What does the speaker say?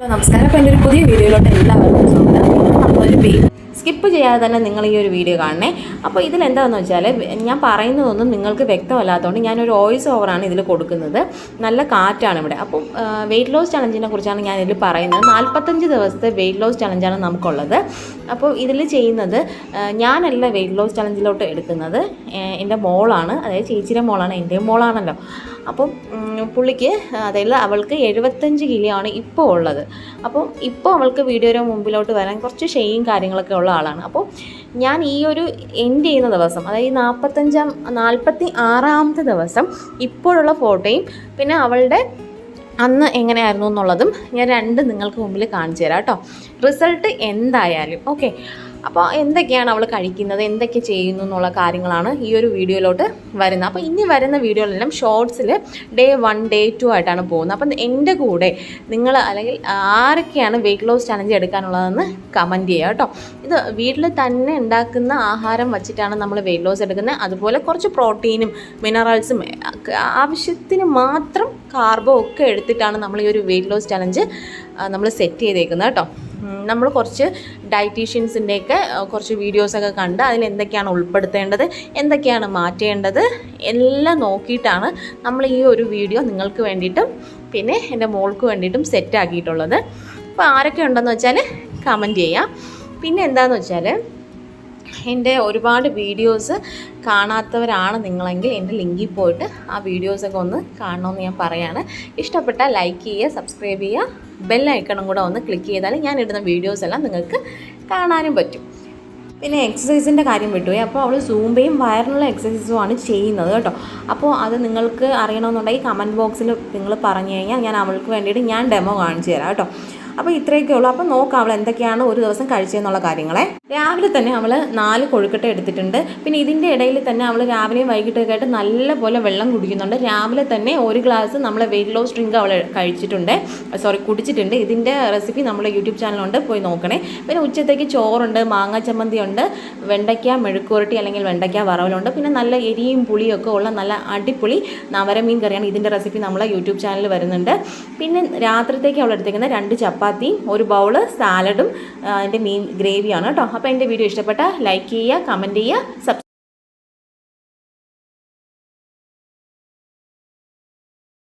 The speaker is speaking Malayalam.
നമസ്കാരം. അപ്പോൾ എന്റെ ഒരു പുതിയ വീഡിയോയിലോട്ട് എല്ലാവർക്കും സ്വാഗതം. നമ്മളൊരു വെയിറ്റ് സ്കിപ്പ് ചെയ്യാതെ തന്നെ നിങ്ങൾ ഈ ഒരു വീഡിയോ കാണണേ. അപ്പോൾ ഇതിലെന്താണെന്ന് വെച്ചാൽ ഞാൻ പറയുന്നതൊന്നും നിങ്ങൾക്ക് വ്യക്തമല്ലാത്തതുകൊണ്ട് ഞാനൊരു വോയിസ് ഓവറാണ് ഇതിൽ കൊടുക്കുന്നത്. നല്ല കാറ്റാണ് ഇവിടെ. അപ്പം വെയിറ്റ് ലോസ് ചലഞ്ചിനെ കുറിച്ചാണ് ഞാൻ ഇതിൽ പറയുന്നത്. നാൽപ്പത്തഞ്ച് ദിവസത്തെ വെയിറ്റ് ലോസ് ചലഞ്ചാണ് നമുക്കുള്ളത്. അപ്പോൾ ഇതിൽ ചെയ്യുന്നത് ഞാനല്ല വെയിറ്റ് ലോസ് ചലഞ്ചിലോട്ട് എടുക്കുന്നത്. എന്റെ മോളാണ്. അതായത് ചേച്ചിയുടെ മോളാണ്. എന്റെയും മോളാണല്ലോ. അപ്പം പുള്ളിക്ക് അതായത് അവൾക്ക് എഴുപത്തഞ്ച് കിലോ ആണ് ഇപ്പോൾ ഉള്ളത്. അപ്പം ഇപ്പോൾ അവൾക്ക് വീഡിയോയുടെ മുമ്പിലോട്ട് വരാൻ കുറച്ച് ഷെയും കാര്യങ്ങളൊക്കെ ഉള്ള ആളാണ്. അപ്പോൾ ഞാൻ ഈ ഒരു എൻഡ് ചെയ്യുന്ന ദിവസം അതായത് നാൽപ്പത്തഞ്ചാം നാൽപ്പത്തി ആറാമത്തെ ദിവസം ഇപ്പോഴുള്ള ഫോട്ടോയും പിന്നെ അവളുടെ അന്ന് എങ്ങനെയായിരുന്നു എന്നുള്ളതും ഞാൻ രണ്ട് നിങ്ങൾക്ക് മുമ്പിൽ കാണിച്ചു തരാം കേട്ടോ. റിസൾട്ട് എന്തായാലും ഓക്കെ അപ്പോൾ എന്തൊക്കെയാണ് അവൾ കഴിക്കുന്നത്? എന്തൊക്കെ ചെയ്യുന്നു എന്നുള്ള കാര്യങ്ങളാണ് ഈ ഒരു വീഡിയോയിലോട്ട് വരുന്നത്. അപ്പോൾ ഇനി വരുന്ന വീഡിയോയിലെല്ലാം ഷോർട്സിൽ ഡേ വൺ ഡേ ടു ആയിട്ടാണ് പോകുന്നത്. അപ്പം എന്റെ കൂടെ നിങ്ങൾ അല്ലെങ്കിൽ ആരൊക്കെയാണ് വെയിറ്റ് ലോസ് ചലഞ്ച് എടുക്കാനുള്ളതെന്ന് കമന്റ് ചെയ്യുക കേട്ടോ. ഇത് വീട്ടിൽ തന്നെ ഉണ്ടാക്കുന്ന ആഹാരം വച്ചിട്ടാണ് നമ്മൾ വെയിറ്റ് ലോസ് എടുക്കുന്നത്. അതുപോലെ കുറച്ച് പ്രോട്ടീനും മിനറൽസും ആവശ്യത്തിന് മാത്രം കാർബോ ഒക്കെ എടുത്തിട്ടാണ് നമ്മൾ ഈ ഒരു വെയിറ്റ് ലോസ് ചലഞ്ച് നമ്മൾ സെറ്റ് ചെയ്തേക്കുന്നത് കേട്ടോ. നമ്മൾ കുറച്ച് ഡയറ്റീഷ്യൻസിന്റെയൊക്കെ കുറച്ച് വീഡിയോസൊക്കെ കണ്ട് അതിൽ എന്തൊക്കെയാണ് ഉൾപ്പെടുത്തേണ്ടത് എന്തൊക്കെയാണ് മാറ്റേണ്ടത് എല്ലാം നോക്കിയിട്ടാണ് നമ്മൾ ഈ ഒരു വീഡിയോ നിങ്ങൾക്ക് വേണ്ടിയിട്ടും പിന്നെ എന്റെ മോൾക്ക് വേണ്ടിയിട്ടും സെറ്റ് ആക്കിയിട്ടുള്ളത്. അപ്പോൾ ആരൊക്കെ ഉണ്ടെന്ന് വെച്ചാൽ കമന്റ് ചെയ്യാം. പിന്നെ എന്താണെന്ന് വെച്ചാൽ എന്റെ ഒരുപാട് വീഡിയോസ് കാണാത്തവരാണ് നിങ്ങളെങ്കിൽ എന്റെ ലിങ്കിൽ പോയിട്ട് ആ വീഡിയോസൊക്കെ ഒന്ന് കാണണമെന്ന് ഞാൻ പറയാണ്. ഇഷ്ടപ്പെട്ടാൽ ലൈക്ക് ചെയ്യുക സബ്സ്ക്രൈബ് ചെയ്യുക ബെൽ ഐക്കണും കൂടെ ഒന്ന് ക്ലിക്ക് ചെയ്താൽ ഞാൻ ഇടുന്ന വീഡിയോസ് എല്ലാം നിങ്ങൾക്ക് കാണാനും പറ്റും. പിന്നെ എക്സസൈസിന്റെ കാര്യം വിട്ടുപോയി. അപ്പോൾ അവൾ സൂമ്പയും വയറിനുള്ള എക്സസൈസുമാണ് ചെയ്യുന്നത് കേട്ടോ. അപ്പോൾ അത് നിങ്ങൾക്ക് അറിയണമെന്നുണ്ടെങ്കിൽ കമന്റ് ബോക്സിൽ നിങ്ങൾ പറഞ്ഞു കഴിഞ്ഞാൽ ഞാൻ അവൾക്ക് വേണ്ടിയിട്ട് ഞാൻ ഡെമോ കാണിച്ചു തരാം കേട്ടോ. അപ്പോൾ ഇത്രയൊക്കെ ഉള്ളൂ. അപ്പോൾ നോക്കാം അവൾ എന്തൊക്കെയാണ് ഒരു ദിവസം കഴിച്ചതെന്നുള്ള കാര്യങ്ങളെ. രാവിലെ തന്നെ അവൾ നാല് കൊഴുക്കട്ട എടുത്തിട്ടുണ്ട്. പിന്നെ ഇതിന്റെ ഇടയിൽ തന്നെ അവൾ രാവിലെയും വൈകിട്ടൊക്കെ ആയിട്ട് നല്ലപോലെ വെള്ളം കുടിക്കുന്നുണ്ട്. രാവിലെ തന്നെ ഒരു ഗ്ലാസ് നമ്മൾ വെയിറ്റ് ലോസ് ഡ്രിങ്ക് അവൾ കഴിച്ചിട്ടുണ്ട്. സോറി കുടിച്ചിട്ടുണ്ട്. ഇതിന്റെ റെസിപ്പി നമ്മുടെ യൂട്യൂബ് ചാനലുണ്ട് പോയി നോക്കണേ. പിന്നെ ഉച്ചത്തേക്ക് ചോറുണ്ട് മാങ്ങ ചമ്മന്തി ഉണ്ട് വെണ്ടയ്ക്ക മെഴുക്കുരട്ടി അല്ലെങ്കിൽ വെണ്ടയ്ക്ക വറവലുണ്ട്. പിന്നെ നല്ല എരിയും പുളിയൊക്കെ ഉള്ള നല്ല അടിപൊളി നവരമീൻ കറിയാണ് ഇതിന്റെ റെസിപ്പി നമ്മളെ യൂട്യൂബ് ചാനൽ വരുന്നുണ്ട്. പിന്നെ രാത്രിത്തേക്ക് അവൾ എടുത്തേക്കുന്ന രണ്ട് ചപ്പാത്തിയും ഒരു ബൗൾ സാലഡും അതിന്റെ മീൻ ഗ്രേവിയാണ് കേട്ടോ. അപ്പോൾ എന്റെ വീഡിയോ ഇഷ്ടപ്പെട്ട ലൈക്ക് ചെയ്യുക കമന്റ് ചെയ്യുക സബ്സ്ക്രൈബ്